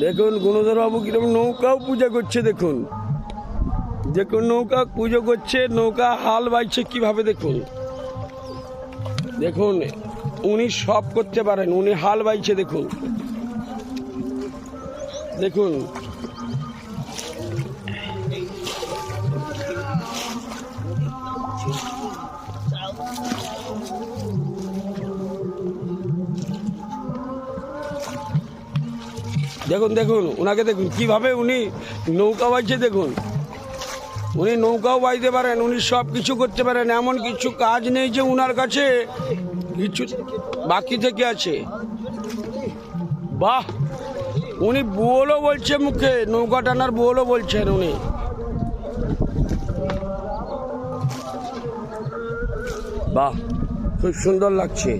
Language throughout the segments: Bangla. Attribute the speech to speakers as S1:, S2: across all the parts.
S1: দেখুন, গুণধরবাবু কীরকম নৌকাও পূজা করছে, দেখুন। দেখুন, নৌকা পুজো করছে, নৌকা হাল বাইছে কীভাবে, দেখুন। দেখুন, উনি সব করতে পারেন, উনি হাল বাইছে, দেখুন। দেখুন দেখুন দেখুন ওনাকে দেখুন, কীভাবে উনি নৌকা বাইছে দেখুন। উনি নৌকাও বাইতে পারেন, উনি সব কিছু করতে পারেন, এমন কিছু কাজ নেই যে উনার কাছে কিছু বাকি থেকে আছে। বাহ! উনি বোলও বলছে মুখে, নৌকা টানার বোলও বলছেন উনি। বাহ, খুব সুন্দর লাগছে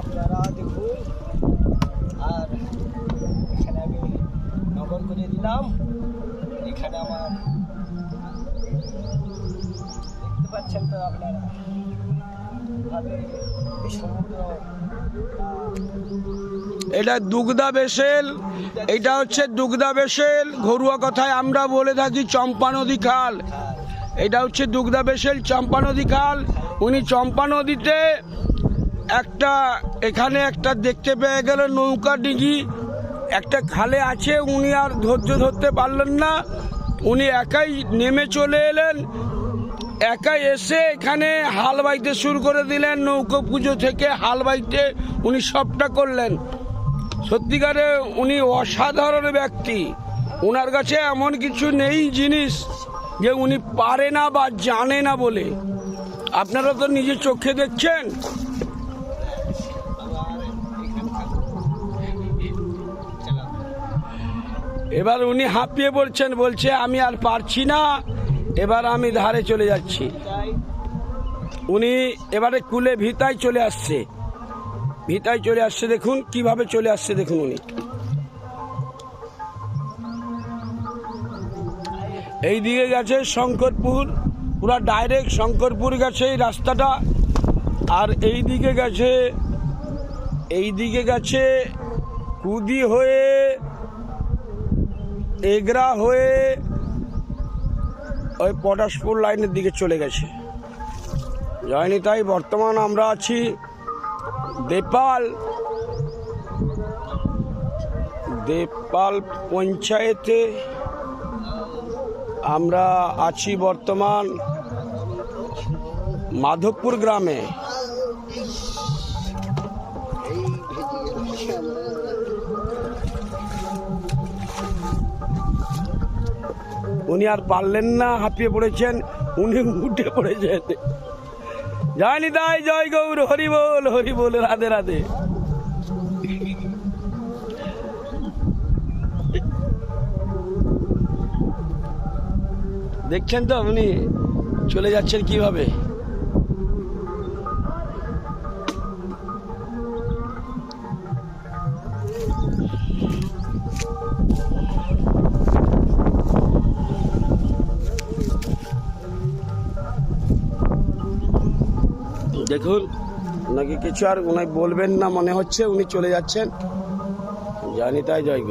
S2: আপনারা দেখুন আর এখানে আমি দিলাম এখানে আমার দেখতে পাচ্ছেন তো আপনারা।
S1: এটা দুগদা বেসেল এটা হচ্ছে দুগদা বেসেল ঘরুয়া কথায় আমরা বলে থাকি চম্পা নদী খাল। এটা হচ্ছে দুগদা বেসেল চম্পা নদী খাল। উনি চম্পা নদীতে একটা, এখানে একটা দেখতে পেয়ে গেল নৌকা ডিঙি একটা খালে আছে, উনি আর ধৈর্য ধরতে পারলেন না। উনি একাই নেমে চলে এলেন। একাই এসে এখানে হাল বাইতে শুরু করে দিলেন। নৌকো পুজো থেকে হাল বাইতে উনি সবটা করলেন। সত্যিকারে উনি অসাধারণ ব্যক্তি। ওনার কাছে এমন কিছু নেই জিনিস যে উনি পারে না বা জানে না বলে। আপনারা তো নিজের চোখে দেখছেন? এবার উনি হাঁপিয়ে পড়ছেন, বলছে, আমি আর পারছি না, এবার আমি ধারে চলে যাচ্ছি। উনি এবারে কুলে ভিতায় চলে আসছে। ভিতায় চলে আসছে, দেখুন, কীভাবে চলে আসছে, দেখুন উনি। এই দিকে গেছে শঙ্করপুর, পুরা ডাইরেক্ট শঙ্করপুর গেছে এই রাস্তাটা, আর এই দিকে গেছে, এই দিকে গেছে কুদি হয়ে এগরা হয়ে ওই পটাশপুর লাইনের দিকে চলে গেছে। যায়নি তাই বর্তমান আমরা আছি দেপাল দেপাল পঞ্চায়েতে। আমরা আছি বর্তমান মাধবপুর গ্রামে। উনি আর পারলেন না, হাঁপিয়ে পড়েছেন, উনি উঠে পড়েছেন। জানি তাই জয় গৌর, হরি বল হরি বল, রাধে রাধে। দেখছেন তো উনি চলে যাচ্ছেন কীভাবে? দেখুন ওনাকে কিছু আর উনি বলবেন না, মনে হচ্ছে উনি চলে যাচ্ছেন। জানি তাই জয়